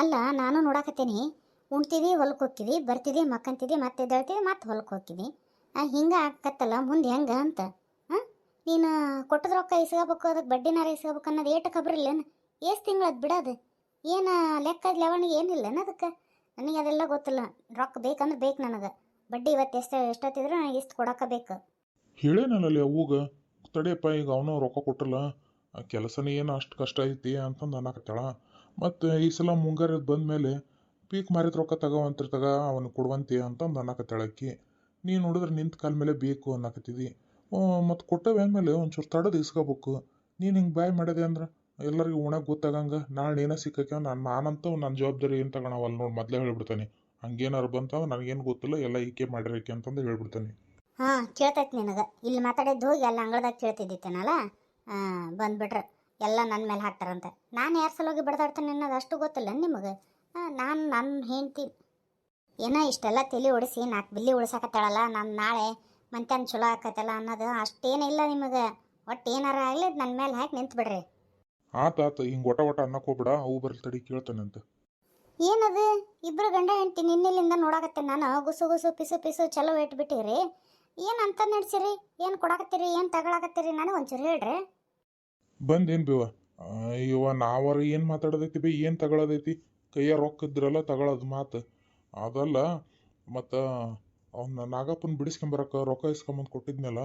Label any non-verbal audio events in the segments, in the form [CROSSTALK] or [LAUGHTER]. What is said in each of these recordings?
ಅಲ್ಲ, ನಾನು ನೋಡಾಕತ್ತೀನಿ. ಉಣ್ತೀವಿ ಹೊಲಕ್ಕೆ ಹೋಗ್ತೀವಿ ಬರ್ತೀವಿ, ಮಕ್ಕಂತೀವಿ, ಮತ್ತೆ ಎದ್ದೇಳ್ತೀವಿ, ಮತ್ತೆ ಹೊಲಕ್ಕೆ ಹೋಗ್ತೀವಿ ಹಿಂಗೆ ಆಗತ್ತಲ್ಲ, ಮುಂದೆ ಹೆಂಗೆ ಅಂತ? ನೀನು ಕೊಟ್ಟದ ರೊಕ್ಕ ಇಸ್ಕೋಬೇಕು ಅದಕ್ಕೆ ಬಡ್ಡಿನಾರ ಇಸ್ಕೋಬೇಕು ಅನ್ನೋದು ಏಟು ಖಬ್ರಿಲ್ಲೇನು ಎಷ್ಟು ತಿಂಗಳದ್ದು ಬಿಡೋದು? ಏನು ಲೆಕ್ಕ ಲೆವಣಿಗೆ ಏನಿಲ್ಲೇನು ಅದಕ್ಕೆ? ನನಗೆ ಅದೆಲ್ಲ ಗೊತ್ತಿಲ್ಲ. ರೊಕ್ಕ ಬೇಕಂದ್ರೆ ಬೇಕು ನನಗೆ. ಬಡ್ಡಿ ಇವತ್ತು ಎಷ್ಟು, ಎಷ್ಟೊತ್ತಿದ್ರು ನನಗೆ ಇಷ್ಟು ಕೊಡೋಕೆ ಬೇಕು. ಹೇಳೇನಲ್ಲ ಅವ್ಗ? ತಡೆಯಪ್ಪ, ಈಗ ಅವನು ರೊಕ್ಕ ಕೊಟ್ಟಲ್ಲ ಆ ಕೆಲಸನೇ ಏನು ಅಷ್ಟು ಕಷ್ಟ ಐತಿ ಅಂತಂದು ಅನ್ನಕತ್ತಾಳ. ಮತ್ತು ಈ ಸಲ ಮುಂಗಾರು ಬಂದಮೇಲೆ ಪೀಕ್ ಮಾರಿದ ರೊಕ್ಕ ತಗೋವಂತಿರ್ತಾಗ ತಗ ಅವನು ಕೊಡುವಂತೆ ಅಂತಂದು ಅನ್ನಕತ್ತಾಳ ಆಕಿ ನೀನು ನೋಡಿದ್ರೆ ನಿಂತ ಕಾಲ ಮೇಲೆ ಬೇಕು ಅನ್ನಕತ್ತಿದಿ. ಮತ್ತು ಕೊಟ್ಟವೆ ಅಂದಮೇಲೆ ಒಂಚೂರು ತಡದು ಇಸ್ಕೋಬೇಕು. ನೀನು ಹಿಂಗೆ ಬಾಯ್ ಮಾಡಿದೆ ಅಂದ್ರೆ ಎಲ್ಲರಿಗೂ ಉಣಕ್ಕೆ ಗೊತ್ತಾಗಂಗ ನಾಳೆ ಏನೋ ಸಿಕ್ಕಕ್ಕೆ ನಾನು ನಾನಂತೂ ನನ್ನ ಜವಾಬ್ದಾರಿ ಏನು ತಗೊಳವಲ್ಲ ನೋಡಿ ಮೊದಲೇ ಹೇಳ್ಬಿಡ್ತಾನೆ. ಹಂಗೇನಾರು ಬಂತಂದ್ರೆ ನನಗೇನು ಗೊತ್ತಿಲ್ಲ ಎಲ್ಲ ಈಕೆ ಮಾಡಿರಕ್ಕೆ ಅಂತಂದು ಹೇಳ್ಬಿಡ್ತಾನೆ. ಹಾಂ, ಕೇಳ್ತೈತೆ ನಿನಗೆ. ಇಲ್ಲಿ ಮಾತಾಡಿದ್ದು ಹೋಗಿ ಎಲ್ಲ ಅಂಗಳದಾಗ ಕೇಳ್ತಿದ್ದಿತ್ತೇನಲ್ಲ? ಬಂದ್ಬಿಟ್ರೆ. ಎಲ್ಲ ನನ್ನ ಮೇಲೆ ಹಾಕ್ತಾರಂತ. ನಾನು ಯಾರ ಸಲುವಾಗಿ ಬಡ್ದಾಡ್ತೇನೆ ಅನ್ನೋದು ಅಷ್ಟು ಗೊತ್ತಿಲ್ಲ ನಿಮಗೆ? ನಾನು ನನ್ನ ಹೆಂಡತಿ. ಏನೋ ಇಷ್ಟೆಲ್ಲ ತಲೆ ಓಡಿಸಿ ನಾಲ್ಕು ಬಿಲ್ಲಿ ಉಳ್ಸಾಕತ್ತಾಳಲ್ಲ ನಾನು ನಾಳೆ ಮಂತ್ಯಾನ ಚಲೋ ಆಕತ್ತಲ್ಲ ಅನ್ನೋದು ಅಷ್ಟೇನಿಲ್ಲ ನಿಮಗೆ. ಒಟ್ಟು ಏನಾರ ಆಗಲಿ ನನ್ನ ಮೇಲೆ ಹಾಕಿ ನಿಂತು ಬಿಡ್ರಿ. ಆತ ಆತ ಹಿಂಗೆ ಒಟ ಒಟ ಅನ್ನಕ್ಕೆ ಹೋಗ್ಬೇಡ ಅವು ಬರ್ಲಿ ತಡಿ ಕೇಳ್ತಾನಂತ. ಏನದು? ಇಬ್ರು ಗಂಡ ಹೆಂಡತಿ ನಿನ್ನೆಲಿಂದ ನೋಡಾಕತ್ತೆ ನಾನು. ಗುಸು ಗುಸು ಪಿಸು ಪಿಸು ಚಲೋ ಇಟ್ಬಿಟ್ಟಿರಿ. ಏನು ಅಂತ ನಡ್ಸಿರಿ? ಏನು ಕೊಡಾಕತ್ತೀರಿ? ಏನು ತಗೊಳಕತ್ತೀರಿ? ನನಗೆ ಒಂಚೂರು ಹೇಳ್ರಿ. ಬಂದೇನು ಬೇವ? ಅಯ್ಯವ್ವ ನಾವರ ಏನು ಮಾತಾಡೋದೈತಿ ಬೇ? ಏನು ತಗೊಳೋದೈತಿ? ಕೈಯ ರೊಕ್ಕ ಇದ್ರಲ್ಲ ತಗೊಳೋದು ಮಾತು. ಅದಲ್ಲ, ಮತ್ತು ಅವನ್ನ ನಾಗಪ್ಪನ ಬಿಡಿಸ್ಕೊಂಬರಕ್ಕ ರೊಕ್ಕ ಇಸ್ಕೊಂಬಂದು ಕೊಟ್ಟಿದ್ನಲ್ಲ,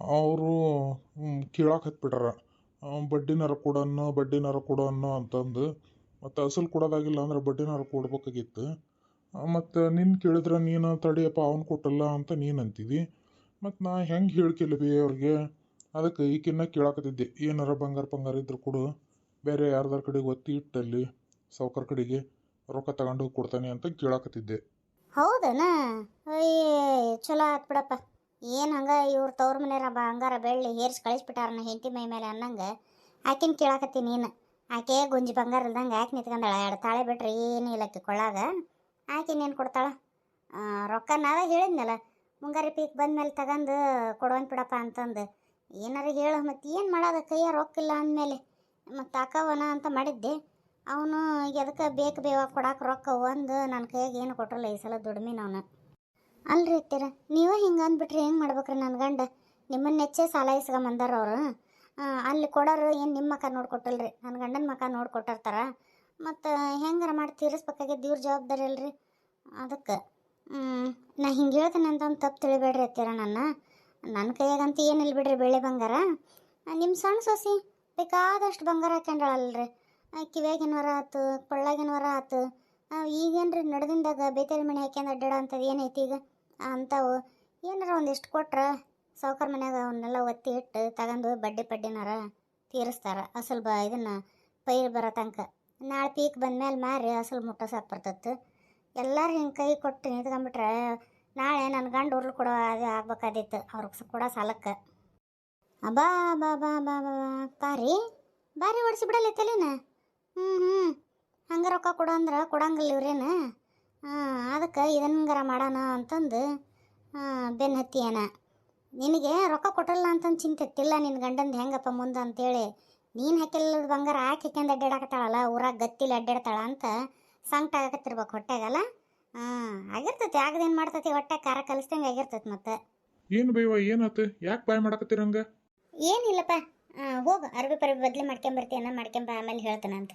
ಅವರು ಕೇಳಕ್ಕೆ ಹತ್ಬಿಟ್ರ. ಬಡ್ಡಿನಾರ ಕೊಡೋಣ ಬಡ್ಡಿನಾರ ಕೊಡೋಣ ಅಂತಂದು. ಮತ್ತು ಅಸಲು ಕೊಡೋದಾಗಿಲ್ಲ ಅಂದ್ರೆ ಬಡ್ಡಿನಾರ ಕೊಡ್ಬೇಕಾಗಿತ್ತು. ಮತ್ತು ನಿನ್ನ ಕೇಳಿದ್ರೆ ನೀನು ತಡಿಯಪ್ಪ, ಅವ್ನು ಕೊಟ್ಟಲ್ಲ ಅಂತ ನೀನು ಅಂತಿದ್ದಿ ಮತ್ತು ನಾ ಹೆಂಗೆ ಹೇಳ್ಕಿಲ್ಲ ಬಿ ಅವ್ರಿಗೆ? ಅದಕ್ಕೆ ಈಕಿನ್ನ ಕೇಳಾಕತ್ತಿದ್ದೆ. ಏನಾರ ಬಂಗಾರ ಬಂಗಾರ ಇದ್ರೆ ಕೊಡು. ಬೇರೆ ಯಾರ್ದಾರ ಕಡೆಗೆ ಒತ್ತಿ ಇಟ್ಟಲ್ಲಿ ಸೌಕರ್ ಕಡೆಗೆ ರೊಕ್ಕ ತಗೊಂಡು ಕೊಡ್ತಾನೆ ಅಂತ ಕೇಳಾಕತ್ತಿದ್ದೆ. ಹೌದನ? ಚಲೋ ಆತ್ ಬಿಡಪ್ಪ. ಏನು ಹಂಗ ಇವ್ರ ತವ್ರ ಮನೆಯವ್ರ ಬಂಗಾರ ಬೆಳ್ಳಿ ಹೇರ್ಸ್ ಕಳಿಸ್ಬಿಟ್ಟಾರನ ಹೆಂಡತಿ ಮೈ ಮೇಲೆ ಅನ್ನಂಗೆ. ಆಕಿನ ಕೇಳಾಕತ್ತಿ ನೀನು. ಆಕೆ ಗುಂಜಿ ಬಂಗಾರ ಇಲ್ದಂಗೆ ಆಕೆ ನಿಂತ್ಕೊಂಡಾಳ ಎರಡು ತಾಳೆ ಬಿಟ್ರಿ ಏನು ಇಲ್ಲಕ್ಕೆ ಕೊಳ್ಳಾಗ. ಆಕೆ ಏನು ಕೊಡ್ತಾಳ? ರೊಕ್ಕ ನಾವೇ ಹೇಳಿದ್ನಲ್ಲ, ಮುಂಗಾರಿ ಪೀಕ್ ಬಂದ್ಮೇಲೆ ತಗಂದು ಕೊಡುವಂತ ಬಿಡಪ್ಪ ಅಂತಂದು. ಏನಾರ ಹೇಳು, ಮತ್ತು ಏನು ಮಾಡೋದ? ಕೈಯ ರೊಕ್ಕ ಇಲ್ಲ ಅಂದಮೇಲೆ. ಮತ್ತು ಅಕ್ಕವನ ಅಂತ ಮಾಡಿದ್ದೆ. ಅವನು ಎದಕ್ಕೆ ಬೇಕು ಬೇವ ಕೊಡಕ್ಕೆ ರೊಕ್ಕ ಒಂದು ನನ್ನ ಕೈಯಾಗ ಏನು ಕೊಟ್ಟರಲ್ಲ ಈ ಸಲ ದುಡ್ಮೆ ನಾನು ಅಲ್ರಿ ಇತ್ತೀರ ನೀವೇ ಹಿಂಗೆ ಅಂದ್ಬಿಟ್ರೆ, ಹೆಂಗೆ ಮಾಡ್ಬೇಕ್ರಿ ನನ್ನ ಗಂಡ? ನಿಮ್ಮನ್ನ ನೆಚ್ಚೆ ಸಾಲ ಇಸ್ಕೊಂಬಂದಾರ ಅವರು. ಅಲ್ಲಿ ಕೊಡೋರು ಏನು ನಿಮ್ಮ ಮಕ ನೋಡ್ಕೊಟ್ಟಲ್ರಿ? ನನ್ನ ಗಂಡನ ಮಕ ನೋಡ್ಕೊಟ್ಟಿರ್ತಾರ. ಮತ್ತು ಹೆಂಗಾರ ಮಾಡಿ ತೀರಿಸ್ಬೇಕಾಗಿದ್ದು ಇವ್ರ ಜವಾಬ್ದಾರಿ ಅಲ್ರಿ? ಅದಕ್ಕೆ ನಾ ಹಿಂಗೆ ಹೇಳ್ತೀನಿ ಅಂತ ಒಂದು ತಪ್ಪು ತಿಳಿಬೇಡ್ರಿ ಅತ್ತೀರ ನನ್ನ. ನನ್ನ ಕೈಯಾಗಂತೂ ಏನಿಲ್ಲ ಬಿಡ್ರಿ ಬೆಳೆ ಬಂಗಾರ. ನಿಮ್ಮ ಸಣ್ಣ ಸೊಸಿ, ಬೇಕಾದಷ್ಟು ಬಂಗಾರ ಹಾಕ್ಯಂಡಳಲ್ರಿ. ಕಿವ್ಯಾಗಿನ ವರ ಆತು, ಕೊಳ್ಳಾಗಿನ ವರ ಆತು. ರೀ ನಡೆದಿಂದಾಗ ಬೇಕಾರಿ ಮನೆ ಹಾಕ್ಯಂದು ಅಡ್ಡಾಡ ಅಂಥದ್ದು ಏನೈತಿ ಈಗ? ಅಂಥವು ಏನಾರ ಒಂದಿಷ್ಟು ಕೊಟ್ರೆ ಸಾವುಕಾರ ಮನ್ಯಾಗ ಅವನ್ನೆಲ್ಲ ಒತ್ತಿ ಇಟ್ಟು ತಗೊಂಡು ಬಡ್ಡಿ ಪಡ್ಡಿನಾರ ತೀರಿಸ್ತಾರ. ಅಸಲು ಬ, ಇದನ್ನು ಪೈರು ಬರೋ ತನಕ. ನಾಳೆ ಪೀಕ್ ಬಂದಮೇಲೆ ಮಾರಿ ಅಸಲು ಮುಟ್ಟೋ ಸಾಕು ಬರ್ತತ್ತು ಎಲ್ಲರೂ ಹಿಂಗೆ ಕೈ ಕೊಟ್ಟು ನಿಂತ್ಕೊಂಡ್ಬಿಟ್ರೆ ನಾಳೆ ನನ್ನ ಗಂಡು ಉರ್ಲು ಕೊಡೋ ಅದು ಆಗ್ಬೇಕಾದಿತ್ತು. ಅವ್ರಿಗೆ ಕೊಡೋ ಸಾಲಕ್ಕೆ ಅಬ್ಬಾ ಬಾ ಬಾ ಬಾ ಬಾ ಬಾರಿ ಬಾರಿ ಓಡಿಸಿ ಬಿಡಲ್ಲ ತಲೆನ. ಹ್ಞೂ ಹ್ಞೂ ಹಂಗೆ ರೊಕ್ಕ ಕೊಡು ಅಂದ್ರೆ ಕೊಡಂಗಿಲ್ಲ ಇವ್ರೇನು. ಅದಕ್ಕೆ ಇದನ್ನಂಗಾರ ಮಾಡೋಣ ಅಂತಂದು ಬೆನ್ನು ಹತ್ತಿಯನ. ನಿನಗೆ ರೊಕ್ಕ ಕೊಟ್ಟಲ್ಲ ಅಂತಂದು ಇಲ್ಲ ನಿನ್ನ ಗಂಡಂದು ಹೆಂಗಪ್ಪ ಮುಂದೆ ಅಂತೇಳಿ. ನೀನು ಹಾಕಿಲ್ಲದ ಬಂಗಾರ ಹಾಕಿ ಹಾಕ್ಯಂದು ಅಡ್ಡಾಡಕತ್ತಾಳಲ್ಲ ಊರಾಗ ಗತ್ತಿಲಿ ಅಡ್ಡಾಡ್ತಾಳ ಅಂತ ಸಂಕಟ ಆಗತ್ತಿರ್ಬೇಕು ಹೊಟ್ಟೆಗಲ್ಲ ಹಾಂ ಆಗಿರ್ತೈತಿ ಆಗದೇನು ಮಾಡ್ತೈತಿ ಹೊಟ್ಟೆ ಖಾರ ಕಲಿಸ್ದಂಗೆ ಆಗಿರ್ತೈತಿ ಮತ್ತೆ. ಏನು ಬೇವ ಏನಾತು? ಯಾಕೆ ಬಾಯ್ ಮಾಡಕತ್ತೀರಂಗ ಏನಿಲ್ಲಪ್ಪ ಹೋಗು ಅರ್ಬಿ ಪರ್ಬಿ ಬದ್ಲಿ ಮಾಡ್ಕೊಂಬರ್ತೀಯನ್ನ ಮಾಡ್ಕೊಂಬ ಆಮೇಲೆ ಹೇಳ್ತಾನೆ ಅಂತ.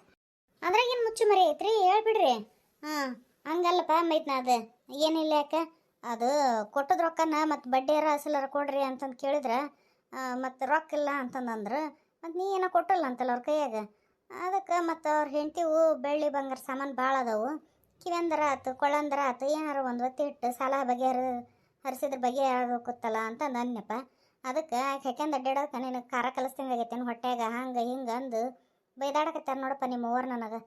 ಅದ್ರಾಗೇನು ಮುಚ್ಚು ಮರಿ ಐತ್ರಿ? ಹೇಳ್ಬಿಡ್ರಿ ಹಾಂ ಹಂಗಲ್ಲಪ್ಪ ಮೈತ್ನ ಅದು. ಏನಿಲ್ಲ ಯಾಕ? ಅದು ಕೊಟ್ಟದ ರೊಕ್ಕನ ಮತ್ತು ಬಡ್ಡಿಯಾರ ಅಸಲರ ಕೊಡ್ರಿ ಅಂತಂದು ಕೇಳಿದ್ರೆ ಮತ್ತು ರೊಕ್ಕ ಇಲ್ಲ ಅಂತಂದಂದ್ರೆ ಮತ್ತು ನೀ ಏನೋ ಕೊಟ್ಟಲ್ಲ ಅಂತಲ್ಲ ಅವ್ರ ಕೈಯಾಗ. ಅದಕ್ಕೆ ಮತ್ತು ಅವ್ರ ಹೆಂಡತಿವು ಬೆಳ್ಳಿ ಬಂಗಾರ ಸಾಮಾನು ಭಾಳ ಅದಾವು. ಕಿವೆಂದರ ಆತು ಕೊಳ್ಳಂದರ ಆತು, ಏನಾರ ಒಂದು ಒತ್ತಿ ಇಟ್ಟು ಸಾಲ ಬಗೆಹರ ಹರಿಸಿದ್ರ ಬಗೆ ಗೊತ್ತಲ್ಲ ಅಂತ ನನ್ನಪ್ಪ ಅದಕ್ಕೆ ಹೆಕೆಂದ ಅಡ್ಡಾಡೋಕೆ ನಿನಗೆ ಖಾರ ಕಲಿಸ್ದಂಗೆ ಆಗೈತೇನು ಹೊಟ್ಯಾಗ, ಹಂಗೆ ಹಿಂಗೆ ಅಂದು ಬೈದಾಡಕತ್ತಾರ ನೋಡಪ್ಪ ನಿಮ್ಮ ಓವರ್ ನನಗೆ.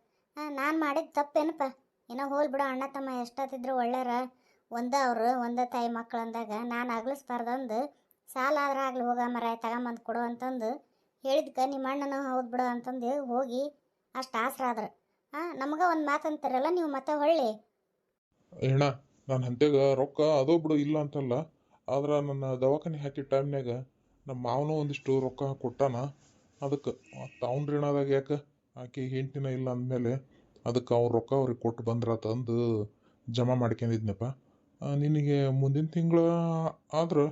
ನಾನು ಮಾಡಿದ ತಪ್ಪೇನಪ್ಪ? ಏನೋ ಹೋಲ್ ಬಿಡು ಅಣ್ಣ ತಮ್ಮ ಎಷ್ಟೊತ್ತಿದ್ರು ಒಳ್ಳೆಯರ ಒಂದ ಅವರು, ಒಂದ ತಾಯಿ ಮಕ್ಕಳು ಅಂದಾಗ ನಾನು ಅಗ್ಲಿಸ್ಬಾರ್ದಂದು ಸಾಲ ಆದ್ರೆ ಆಗ್ಲಿ ಹೋಗ ಮರ, ತಗೊಂಬಂದು ಕೊಡು ಅಂತಂದು ಹೇಳಿದ್ಕ ನಿಮ್ಮ ಅಣ್ಣನೂ ಹೌದು ಬಿಡು ಅಂತಂದು ಹೋಗಿ ಅಷ್ಟು ಆಸರ ಹಾಂ ನಮಗೆ ಒಂದು ಮಾತು ಅಂತಾರಲ್ಲ ನೀವು ಮತ್ತೆ ಹೊಳ್ಳಿ. ಅಣ್ಣ ನಾನು ಹಂತೆಗ ರೊಕ್ಕ ಅದೋ ಬಿಡು ಇಲ್ಲ ಅಂತಲ್ಲ ಆದ್ರೆ ನನ್ನ ದವಾಖಾನೆ ಹಾಕಿದ ಟೈಮ್ನಾಗ ನಮ್ಮ ಮಾವನು ಒಂದಿಷ್ಟು ರೊಕ್ಕ ಕೊಟ್ಟಾನ ಅದಕ್ಕೆ ಅವ್ನ ಯಾಕ ಯಾಕೆ? ಆಕೆ ಹೆಂಡ್ತಿನ ಇಲ್ಲ ಅಂದಮೇಲೆ ಅದಕ್ಕೆ ಅವ್ರ ರೊಕ್ಕ ಅವ್ರಿಗೆ ಕೊಟ್ಟು ಬಂದ್ರ ತಂದು ಜಮಾ ಮಾಡ್ಕೊಂಡಿದ್ನಪ್ಪ. ಆ, ನಿನಗೆ ಮುಂದಿನ ತಿಂಗಳ ಆದ್ರೆ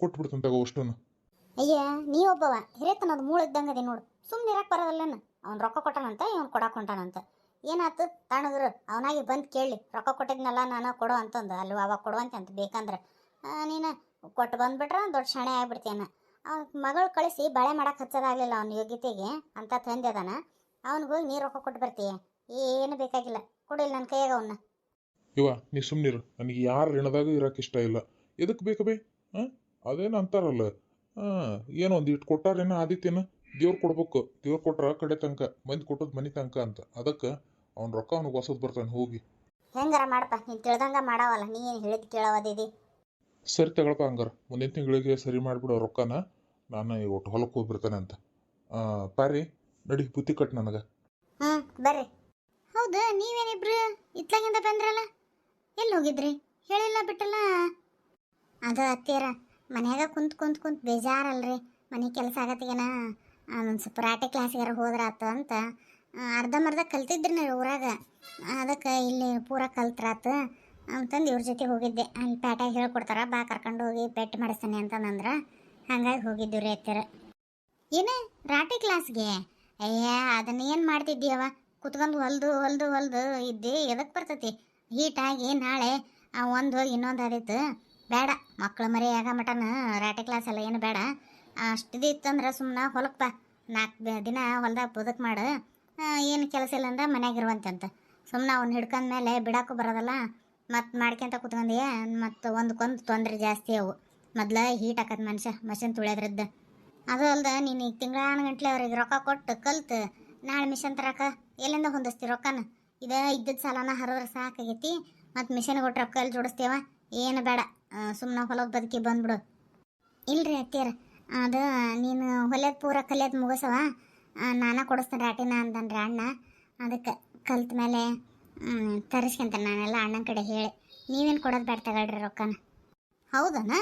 ಕೊಟ್ಟು ತಗೋ ಅಷ್ಟನ್ನು ಅಯ್ಯ ನೀ ಒಬ್ಬವ ಹಿರೇತನದ ಮೂಳ ಇದ್ದಂಗೆ ಅದೇ ನೋಡು. ಸುಮ್ಮನೆ ಇರಕ್ಕೆ ಬರೋದಲ್ಲನ? ಅವ್ನು ರೊಕ್ಕ ಕೊಟ್ಟಾನಂತ ಇವ್ನು ಕೊಡಕ್ಕೆ ಹೊಂಟಾನಂತ. ಏನಾತು ತಣ್ಣಗರು. ಅವನಾಗಿ ಬಂದು ಕೇಳಿ. ರೊಕ್ಕ ಕೊಟ್ಟಿದ್ನಲ್ಲ ನಾನು, ಕೊಡು ಅಂತಂದು. ಅಲ್ಲಿ ಅವಾಗ ಕೊಡುವಂತೆ ಅಂತ ಬೇಕಂದ್ರೆ. ನೀನು ಕೊಟ್ಟು ಬಂದುಬಿಟ್ರೆ ದೊಡ್ಡ ಶಾಣೆ ಆಗ್ಬಿಡ್ತೀಯನ ಅವ್ನ ಮಗಳು ಕಳಿಸಿ ಬಳೆ ಮಾಡಕ್ಕೆ ಹಚ್ಚೋದಾಗಲಿಲ್ಲ ಅವ್ನ ಯೋಗ್ಯತೆಗೆ. ಅಂತ ತಂದೆ ಅದಾನ. ಅವ್ನಿಗೆ ಹೋಗಿ ನೀ ರೊಕ್ಕ ಕೊಟ್ಟು ಬರ್ತೀಯ? ಏನು ಬೇಕಾಗಿಲ್ಲ. ಕೊಡಿಲ್ಲ ನನ್ನ ಕೈಯಾಗ ಅವನ್ನ ಇವ ನೀ ಸುಮ್ಮನಿರು ನನಗೆ ಯಾರು ಋಣದಾಗ ಇರೋಕೆ ಇಷ್ಟ ಇಲ್ಲ. ಎದಕ್ಕೆ ಬೇಕು ಬೇ? ಹಾಂ ಅದೇನು ಅಂತಾರಲ್ಲ. ಹಾಂ ಏನೋ ಒಂದು ಇಟ್ಟು ಕೊಟ್ಟಾರೇನೋ ಆದಿತ್ಯನ? ದೇವ್ರು ಕೊಡ್ಬೇಕು. ದೇವ್ರು ಕೊಟ್ರ ಕಡೆ ತನಕ ಮಂದಿ ಕೊಟ್ಟದ್ ಮನೆ ತನಕ ಅಂತ. ಅದಕ್ಕೆ ಅವ್ನ ರೊಕ್ಕ ಅವ್ನಿಗೆ ಹೊಸದು ಬರ್ತಾನೆ ಹೋಗಿ. ಹೆಂಗಾರ ಮಾಡಪ್ಪ ನೀನು ತಿಳ್ದಂಗೆ ಮಾಡವಲ್ಲ ನೀ ಏನು ಹೇಳಿದ್ ಕೇಳವದಿದಿ ಸರಿ ತಗೊಳಪ್ಪ ಹಂಗಾರ ಮುಂದಿನ ತಿಂಗಳಿಗೆ ಸರಿ ಮಾಡಿಬಿಡೋ ರೊಕ್ಕನ ನಾನು ಈ ಒಟ್ಟು ಹೊಲಕ್ಕೆ ಹೋಗ್ಬಿಡ್ತಾನೆ ಅಂತ. ಆ, ಪಾರಿ ನಡಿ ಬುತ್ತಿ ಕಟ್ ನನಗೆ. ಹ್ಞೂ ಬರ್ರಿ. ಹೌದು ನೀವೇನಿಬ್ರು? ಇತ್ಲಾಗಿಂದ ಬಂದ್ರಲ್ಲ? ಎಲ್ಲಿ ಹೋಗಿದ್ರಿ? ಹೇಳಿಲ್ಲ ಬಿಟ್ಟಲ್ಲ? ಅದು ಅತ್ತೀರ ಮನ್ಯಾಗ ಕುಂತ್ ಕುಂತ್ ಕುಂತ್ ಬೇಜಾರಲ್ರಿ. ಮನೆ ಕೆಲಸ ಆಗತ್ತಿಗೆನ ಒಂದು ಸ್ವಲ್ಪ ರಾಟೆ ಕ್ಲಾಸಿಗಾರ ಆತ ಅಂತ. ಆ, ಅರ್ಧಂಬರ್ಧ ಕಲ್ತಿದ್ರಿ ನೀವು ಊರಾಗ? ಅದಕ್ಕೆ ಇಲ್ಲಿ ಪೂರ ಕಲ್ತ್ರಾತು. ಅಂತಂದು ಇವ್ರ ಜೊತೆ ಹೋಗಿದ್ದೆ. ಅಲ್ಲಿ ಪ್ಯಾಟ್ಯಾಗ ಹೇಳ್ಕೊಡ್ತಾರ, ಬಾ ಕರ್ಕೊಂಡು ಹೋಗಿ ಪೆಟ್ಟು ಮಾಡಿಸ್ತಾನೆ ಅಂತಂದ್ರೆ ಹಂಗಾಗಿ ಹೋಗಿದ್ದೀವಿ ರೀ ಏನು ರಾಟೆ ಕ್ಲಾಸ್ಗೆ? ಅಯ್ಯ, ಅದನ್ನ ಏನು ಮಾಡ್ತಿದ್ದೀಯವ ಕುತ್ಕೊಂಡು ಹೊಲ್ದು ಹೊಲ್ದು ಹೊಲ್ದು ಇದ್ದೆ. ಎದಕ್ಕೆ ಬರ್ತೈತಿ? ಹೀಟಾಗಿ ನಾಳೆ ಒಂದು ಇನ್ನೊಂದು ಆದಿತ್ತು ಬೇಡ, ಮಕ್ಳು ಮರಿ ಆಗ ಮಟನ ರಾಟೆ ಕ್ಲಾಸ್ ಎಲ್ಲ ಏನು ಬೇಡ. ಅಷ್ಟು ಇತ್ತಂದ್ರೆ ಸುಮ್ಮನೆ ಹೊಲಕ್ಕೆ ಬಾ. ನಾಲ್ಕು ದಿನ ಹೊಲ್ದಾಗ ಬದುಕು ಮಾಡು. ಏನು ಕೆಲಸ ಇಲ್ಲ ಅಂದ್ರೆ ಅಂತ ಸುಮ್ಮನೆ ಅವ್ನು ಹಿಡ್ಕೊಂಡ್ಮೇಲೆ ಬಿಡಕ್ಕೂ ಬರೋದಲ್ಲ, ಮತ್ತು ಮಾಡ್ಕೊಂತ ಕುತ್ಕೊಂಡಿ ಮತ್ತು ಒಂದಕ್ಕೊಂದು ತೊಂದರೆ ಜಾಸ್ತಿ ಅವು. ಮೊದ್ಲು ಹೀಟ್ ಹಾಕತ್ ಮನುಷ್ಯ, ಮಷಿನ್ ತುಳಿಯೋದ್ರದ್ದು. ಅದು ಅಲ್ದ ನೀನು ಈಗ ತಿಂಗಳಾನ ಗಂಟ್ಲೆ ಅವ್ರಿಗೆ ರೊಕ್ಕ ಕೊಟ್ಟು ಕಲ್ತು, ನಾಳೆ ಮಿಷನ್ ತರಕ ಎಲ್ಲಿಂದ ಹೊಂದಿಸ್ತಿ ರೊಕ್ಕನ? ಇದ ಇದ್ದದ ಸಾಲನ ಹರಿದ್ರೆ ಸಾಕಾಗೈತಿ, ಮತ್ತು ಮಿಷನ್ ಕೊಟ್ಟು ರೊಕ್ಕ ಎಲ್ಲಿ ಜೋಡಿಸ್ತೇವ ಏನು ಬೇಡ. ಸುಮ್ಮನೆ ಹೊಲದ ಬದುಕಿ ಬಂದ್ಬಿಡು. ಇಲ್ರಿ ಅತ್ತೀರ ಅದು ನೀನು ಹೊಲಿಯೋದು ಪೂರ ಕಲಿಯೋದು ಮುಗಿಸವ? ನಾನ ಕೊಡಿಸ್ತೇನೆ ರಾಟಿನ ಅಂತಂದ್ರೆ ಅಣ್ಣ. ಅದಕ್ಕೆ ಕಲ್ತ ಮೇಲೆ ತರಿಸ್ಕೊಂತಾನೆ ನಾನೆಲ್ಲ ಅಣ್ಣನ ಕಡೆ ಹೇಳಿ. ನೀವೇನು ಕೊಡೋದು ಬೇಡ ತಗೊಳ್ರಿ ರೊಕ್ಕನ. ಹೌದನಾ?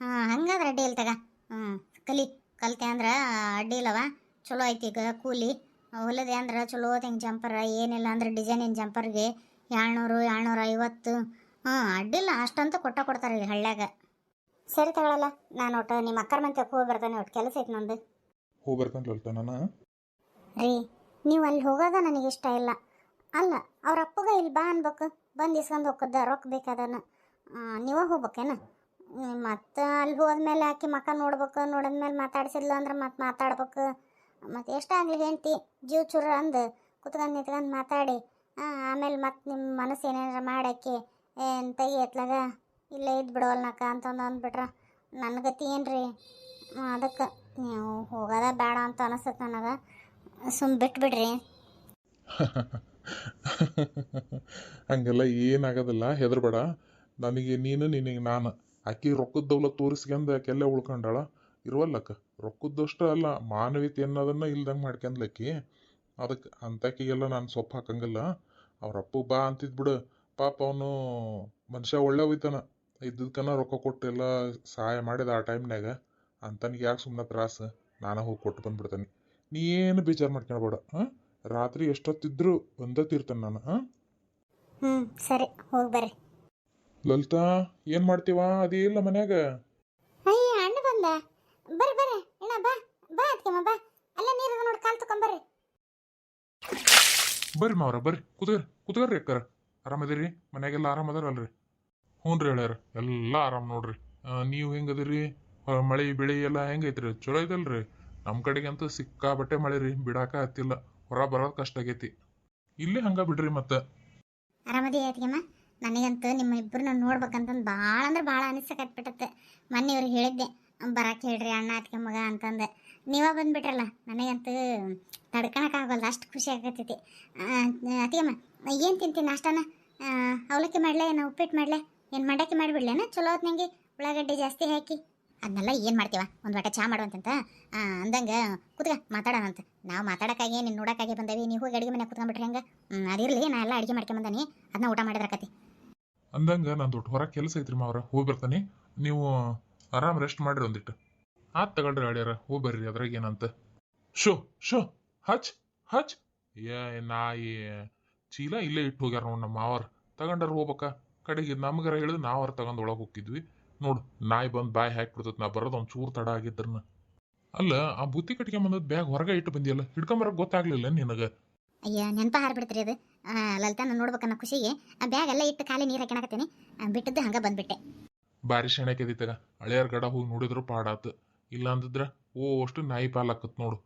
ಹಾಂ ಹಂಗಾದ್ರೆ ಅಡ್ಡಿ ಇಲ್ಲ ತಗ. ಹ್ಞೂ ಕಲಿ, ಕಲ್ತೆ ಅಂದ್ರೆ ಅಡ್ಡಿ ಇಲ್ಲವ ಚಲೋ ಐತಿ ಈಗ ಕೂಲಿ. ಹೊಲದೆ ಅಂದ್ರೆ ಚಲೋ ಹೆಂಗೆ ಜಂಪರ್ ಏನಿಲ್ಲ ಅಂದ್ರೆ ಡಿಸೈನಿನ ಜಂಪರ್ಗೆ ಏಳ್ನೂರು, ಏಳ್ನೂರ ಐವತ್ತು. ಹ್ಞೂ ಅಡ್ಡಿಲ್ಲ ಅಷ್ಟಂತೂ ಕೊಟ್ಟ ಕೊಡ್ತಾರೆ ಇಲ್ಲಿ ಹಳ್ಳ್ಯಾಗ. ಸರಿ ತಗೊಳಲ್ಲ, ನಾನು ಒಟ್ಟು ನಿಮ್ಮ ಅಕ್ಕರ ಮಂತೆ ಹೋಗಿ ಬರ್ತಾನೆ ಒಟ್ಟು. ಕೆಲಸ ಐತೆ ನಂದು. ಹೋಗಿ ಬರ್ತಾನೆ ನಾನು ರೀ, ನೀವು ಅಲ್ಲಿ ಹೋಗೋದ ನನಗೆ ಇಷ್ಟ ಇಲ್ಲ. ಅಲ್ಲ, ಅವ್ರ ಅಪ್ಪಗ ಇಲ್ಲಿ ಬಾ ಅನ್ಬೇಕು. ಬಂದು ಇಸ್ಕೊಂಡು ಹೋಗದ, ರೊಕ್ಕ ಬೇಕಾದನ. ನೀವ ಹೋಗ್ಬೇಕೇನ? ಮತ್ತು ಅಲ್ಲಿ ಹೋದ್ಮೇಲೆ ಆಕೆ ಮಕ್ಕ ನೋಡ್ಬೇಕು, ನೋಡಿದ್ಮೇಲೆ ಮಾತಾಡ್ಸಿದ್ಲು ಅಂದ್ರೆ ಮತ್ತೆ ಮಾತಾಡ್ಬೇಕು. ಮತ್ತು ಎಷ್ಟಾಗಲಿ ಹೆಂಡ್ತಿ, ಜೀವ ಚುರ ಅಂದು ಕುತ್ಕೊಂಡು ನಿಂತ್ಕೊಂಡು ಮಾತಾಡಿ. ಆಮೇಲೆ ಮತ್ತೆ ನಿಮ್ಮ ಮನಸ್ಸು ಏನಾರ ಮಾಡಾಕಿ ಏನು ತೈ ಎತ್ಲಾಗ, ಇಲ್ಲೇ ಇದ್ದು ಬಿಡವಲ್ನಕ್ಕ ಅಂತಂದು ಅಂದ್ಬಿಟ್ರೆ. ನನ್ನ ಗತಿ ಏನು ರೀ ಅದಕ್ಕೆ ನೀವು ಹೋಗೋದ ಬೇಡ ಅಂತ ಅನಿಸುತ್ತೆ ನನಗೆ. ಸುಮ್ ಬಿಟ್ಬಿಡ್ರಿ. [LAUGHS] ಹಂಗೆಲ್ಲ ಏನಾಗೋದಿಲ್ಲ, ಹೆದರ್ಬೇಡ. ನನಗೆ ನೀನು, ನಿನಗೆ ನಾನು. ಆಕಿ ರೊಕ್ಕದ ದೌಲ ತೋರಿಸ್ಕೊಂಡು ಆಕೆಲ್ಲ ಉಳ್ಕೊಂಡಾಳ. ಇರುವಲ್ಲಕ್ಕ ರೊಕ್ಕದಷ್ಟು ಅಲ್ಲ, ಮಾನವೀಯತೆ ಅನ್ನೋದನ್ನ ಇಲ್ದಂಗೆ ಮಾಡ್ಕೊಂಡ್ಲಕ್ಕಿ ಅದಕ್ಕೆ ಅಂತಕಿಗೆಲ್ಲ ನಾನು ಸೊಪ್ಪು ಹಾಕಂಗಿಲ್ಲ. ಅವ್ರ ಅಪ್ಪ ಬಾ ಅಂತಿದ್ಬಿಡು ಪಾಪ ಅವನು ಮನುಷ್ಯ ಒಳ್ಳೆ ಹೋಯ್ತಾನ ರೊಕ್ಕ ಕೊಟ್ಟು ಎಲ್ಲ ಸಹಾಯ ಮಾಡಿದ ಆ ಟೈಮ್ನಾಗ ಅಂತನಿಗೆ ಯಾಕೆ ಸುಮ್ಮನೆ ತ್ರಾಸ? ನಾನು ಹೋಗಿ ಕೊಟ್ಟು ಬಂದ್ಬಿಡ್ತಾನೆ. ನೀ ಏನು ಬೇಜಾರು ಮಾಡ್ಕೊಳ್ಬೇಡ ಹಾಂ? ರಾತ್ರಿ ಎಷ್ಟೊತ್ತಿದ್ರು ಬಂದ ತೀರ್ತಾನೆ ನಾನು ಹಾಂ? ಹ್ಞೂ ಸರಿ ಹೋಗಿ ಬರ್ರಿ. ಲಲಿತಾ ಏನು ಮಾಡ್ತೀವ? ಅದೇ ಇಲ್ಲ ಮನ್ಯಾಗ. ಅಯ್ಯ ಅಣ್ಣ ಬಂದ. ಬರ್ರಿ ಬರ್ರಿ. ಅಣ್ಣ ಬಾ ಬಾ ಅತ್ಕೆಮ್ಮ ಬಾ. ಅಲ್ಲ ನೀರು ನೋಡಿ ಕಾಲು ತಕೊಂಬರ್ರಿ ಬರ್ರಿ ಮಾವ್ರ ಬರ್ರಿ. ಕುತ್ಕರಿ ಕುದುಗರ್ರಿ ಅಕ್ಕಾರ. ಆರಾಮದಿರಿ? ಮನ್ಯಾಗೆಲ್ಲ ಆರಾಮದಾರಲ್ರಿ ಹ್ಞೂ ರೀ ಹೇಳ್ಯಾರ. ಎಲ್ಲ ಆರಾಮ್ ನೋಡ್ರಿ. ನೀವು ಹೆಂಗದಿರಿ? ಮಳೆ ಬೆಳೆ ಎಲ್ಲ ಹೆಂಗೈತ್ರಿ? ಚಲೋ ಐತಲ್ರಿ? ನಮ್ಮ ಕಡೆಗಂತೂ ಸಿಕ್ಕಾಬಟ್ಟೆ ಮಳೆ ರೀ ಬಿಡಾಕ ಹತ್ತಿಲ್ಲ. ಹೊರ ಬರೋದು ಕಷ್ಟ ಆಗೈತಿ. ಇಲ್ಲೇ ಹಂಗ ಬಿಡ್ರಿ ಮತ್ತೆ. ಆರಾಮದಿ ಅತ್ಗೆಮ್ಮ ನನಗಂತೂ ನಿಮ್ಮ ಇಬ್ಬರನ್ನ ನೋಡ್ಬೇಕಂತಂದು ಭಾಳ ಅಂದ್ರೆ ಭಾಳ ಅನಿಸಕತ್ಬಿಟ್ಟತ್ತೆ ಮೊನ್ನೆ ಇವ್ರಿಗೆ ಹೇಳಿದ್ದೆ ಬರಕ್ಕೆ ಹೇಳ್ರಿ ಅಣ್ಣ ಅತ್ಗೆ ಮಗ ಅಂತಂದೆ. ನೀವ ಬಂದ್ಬಿಟ್ರಲ್ಲ, ನನಗಂತೂ ತಡ್ಕೊಳಕ್ಕಾಗಲ್ಲ ಅಷ್ಟು ಖುಷಿ ಆಗತ್ತೈತಿ. ಅತ್ತಿಗೆಮ್ಮ ಏನು ತಿಂತೀನಿ ಅಷ್ಟನ ಅವಲಕ್ಕಿ ಮಾಡ್ಲೆ, ಏನು ಉಪ್ಪಿಟ್ಟು ಮಾಡ್ಲೆ? ಏನು ಮಂಡಕ್ಕಿ ಮಾಡಿಬಿಡ್ಲೇನ? ಚಲೋ ಹೊತ್ನಂಗೆ ಉಳ್ಳಾಗಡ್ಡೆ ಜಾಸ್ತಿ ಹಾಕಿ. ಅದನ್ನೆಲ್ಲ ಏನು ಮಾಡ್ತೀವ? ಒಂದು ವಾಟ ಚಾ ಮಾಡುವಂತಂತ ಅಂದಂಗೆ ಮಾತಾಡೋಣ ಅಂತ. ನಾವು ಮಾತಾಡೋಕ್ಕಾಗಿ, ನೀನು ನೋಡೋಕ್ಕಾಗಿ ಬಂದೇವಿ ನೀವು ಹೋಗಿ ಅಡುಗೆ ಮನೆ ಕುತ್ಕೊಂಡ್ಬಿಟ್ರಿ ಹಂಗೆ? ಅದಿರಲಿ ನಾ ಎಲ್ಲ ಅಡುಗೆ ಮಾಡ್ಕೊಂಬಂದಾನಿ ಅದನ್ನ ಊಟ ಮಾಡಿದ್ರಕತಿ ಅಂದಂಗ ನಾನು ದೊಡ್ಡ ಹೊರಗೆ ಕೆಲಸ ಐತ್ರಿ ಮಾವ್ರ, ಹೋಗಿ ಬರ್ತಾನೆ. ನೀವು ಆರಾಮ್ ರೆಸ್ಟ್ ಮಾಡಿರಿ ಒಂದಿಟ್ಟು ಆತ್ ತಗೊಳ್ರಿ ಅಡ್ಯಾರ, ಹೋಗಿ ಬರ್ರಿ ಅದ್ರಾಗ ಏನಂತ. ಶೋ ಶೋ, ಹಚ್ ಹಚ್. ಏ, ನಾಯಿ. ಚೀಲ ಇಲ್ಲೇ ಇಟ್ಟು ಹೋಗ್ಯಾರ ನೋಡಿ ನಮ್ಮ ಮಾವರ್. ತಗೊಂಡಾರ ಹೋಗ್ಬೇಕ. ಕಡೆಗೆ ನಮಗಾರ ಹೇಳಿದ್ರೆ ನಾವರ ತಗೊಂಡ್ ಒಳಗೆ ಹೋಗಿದ್ವಿ ನೋಡು ನಾಯಿ ಬಂದು ಬಾಯಿ ಹಾಕ್ಬಿಡ್ತೈತೆ ನಾ ಬರೋದು ಒಂದು ಚೂರು ತಡ ಆಗಿದ್ರನ್ನ ಅಲ್ಲ ಆ ಬುತ್ತಿ ಕಟ್ಕೊಂಬಂದದ್ ಬ್ಯಾಗ್ ಹೊರಗೆ ಇಟ್ಟು ಬಂದಿಯಲ್ಲ ಹಿಡ್ಕೊಂಬರಕ್ ಗೊತ್ತಾಗ್ಲಿಲ್ಲ ನಿನಗೆ? ಅಯ್ಯ ನೆನಪ ಹಾರ್ಬಿಡ್ತೀರಿ ಅದು. ಲಲಿತಾನ ನೋಡ್ಬೇಕನ್ನ ಖುಷಿಗೆ ಆ ಬ್ಯಾಗ್ ಎಲ್ಲ ಇಟ್ಟು ಖಾಲಿ ನೀರು ಹಾಕಿನಾಕತ್ತೀನಿ ಬಿಟ್ಟದ್ದು ಹಂಗೆ ಬಂದ್ಬಿಟ್ಟೆ. ಬಾರಿ ಶೆಣೆಕೆದಿತ್ತಾಗ ಹಳೆಯರ್ ಗಡ ಹೋಗಿ ನೋಡಿದ್ರು ಪಾಡಾತು. ಇಲ್ಲ ಅಂದಿದ್ರ ಓ ಅಷ್ಟು ನಾಯಿ ಪಾಲಾಕತ್ ನೋಡು.